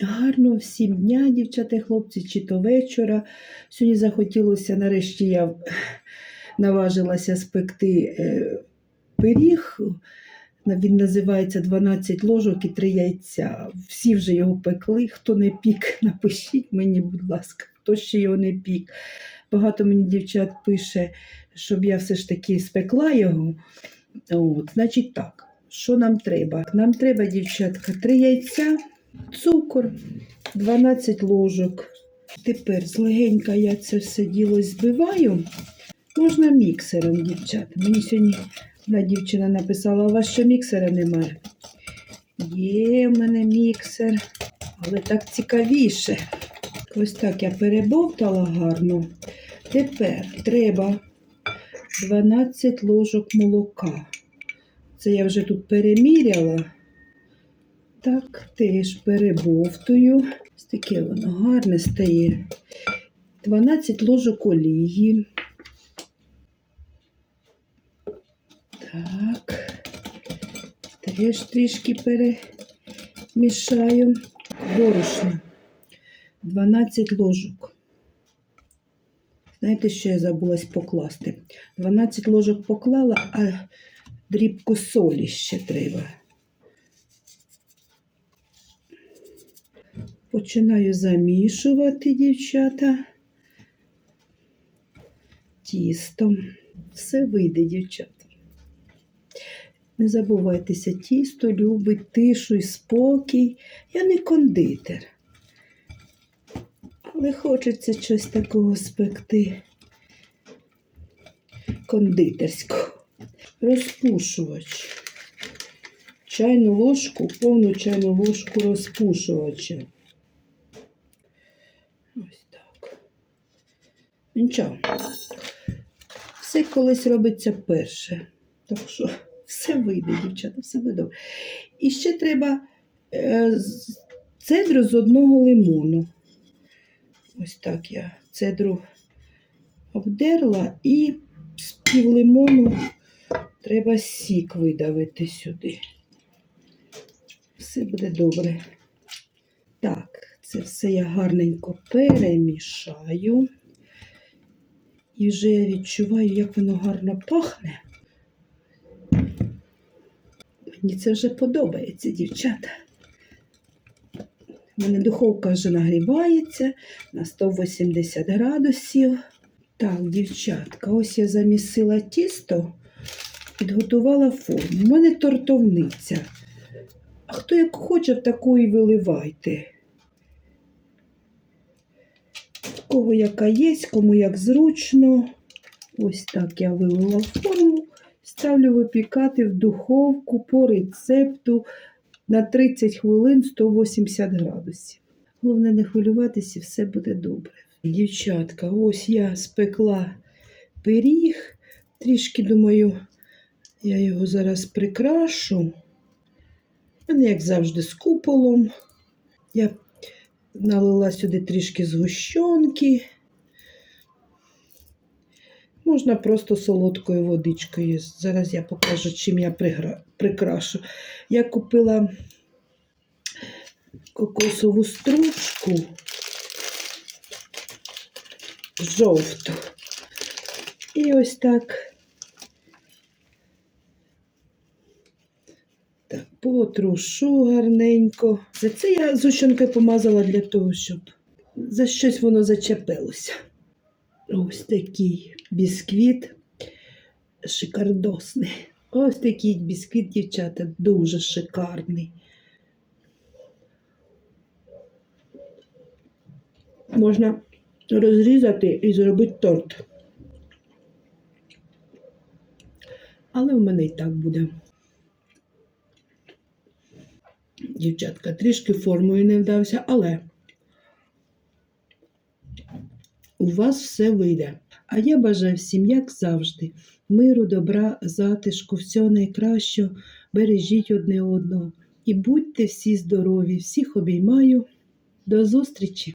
Гарно всім дня, дівчата хлопці, чи то вечора. Сьогодні захотілося, нарешті я наважилася спекти е, пиріг. Він називається 12 ложок і 3 яйця. Всі вже його пекли. Хто не пік, напишіть мені, будь ласка, хто ще його не пік. Багато мені дівчат пише, щоб я все ж таки спекла його. От, значить так, що нам треба? Нам треба, дівчатка, 3 яйця, цукор, 12 ложок. Тепер злегенька я це все діло збиваю. Можна міксером, дівчата. Мені сьогодні одна дівчина написала, у вас що міксера немає? Є в мене міксер, але так цікавіше. Ось так я перебовтала гарно. Тепер треба 12 ложок молока. Це я вже тут переміряла. Так, теж перебовтую. Ось таке воно гарне стає. 12 ложок олії. Так. Теж трішки перемішаю. Борошно. 12 ложок. Знаєте, що я забулась покласти? 12 ложок поклала, а дрібку солі ще треба. Починаю замішувати, дівчата. Тісто. Все вийде, дівчата. Не забувайтеся, тісто любить тишу і спокій. Я не кондитер. Але хочеться щось такого спекти кондитерського. Розпушувач. Чайну ложку, повну чайну ложку розпушувача. Ось так. Нічого. Все колись робиться перше. Так що все вийде, дівчата, все буде добре. І ще треба е, цедру з одного лимону. Ось так я цедру обдерла і з пів лимону треба сік видавити сюди. Все буде добре. Так, це все я гарненько перемішаю. І вже я відчуваю, як воно гарно пахне. Мені це вже подобається, дівчата. У мене духовка вже нагрівається на 180 градусів. Так, дівчатка, ось я замісила тісто, підготувала форму. У мене тортовниця. А хто як хоче, таку і виливайте. Кого яка є, кому як зручно. Ось так я вилила форму. Ставлю випікати в духовку по рецепту на 30 хвилин 180 градусів. Головне не хвилюватися, все буде добре. Дівчатка, ось я спекла пиріг. Трішки, думаю, я його зараз прикрашу. Мене, як завжди, з куполом. Я налила сюди трішки згущенки. Можна просто солодкою водичкою. Зараз я покажу, чим я прикрашу. Я купила кокосову стружку жовту. І ось. Так, потрушу гарненько. За це я зущенкою помазала для того, щоб за щось воно зачепилося. Ось такий бісквіт шикардосний. Ось такий бісквіт, дівчата, дуже шикарний. Можна розрізати і зробити торт. Але в мене і так буде. Дівчатка, трішки формою не вдався, але у вас все вийде. А я бажаю всім, як завжди, миру, добра, затишку, всього найкращого. Бережіть одне одного і будьте всі здорові. Всіх обіймаю. До зустрічі!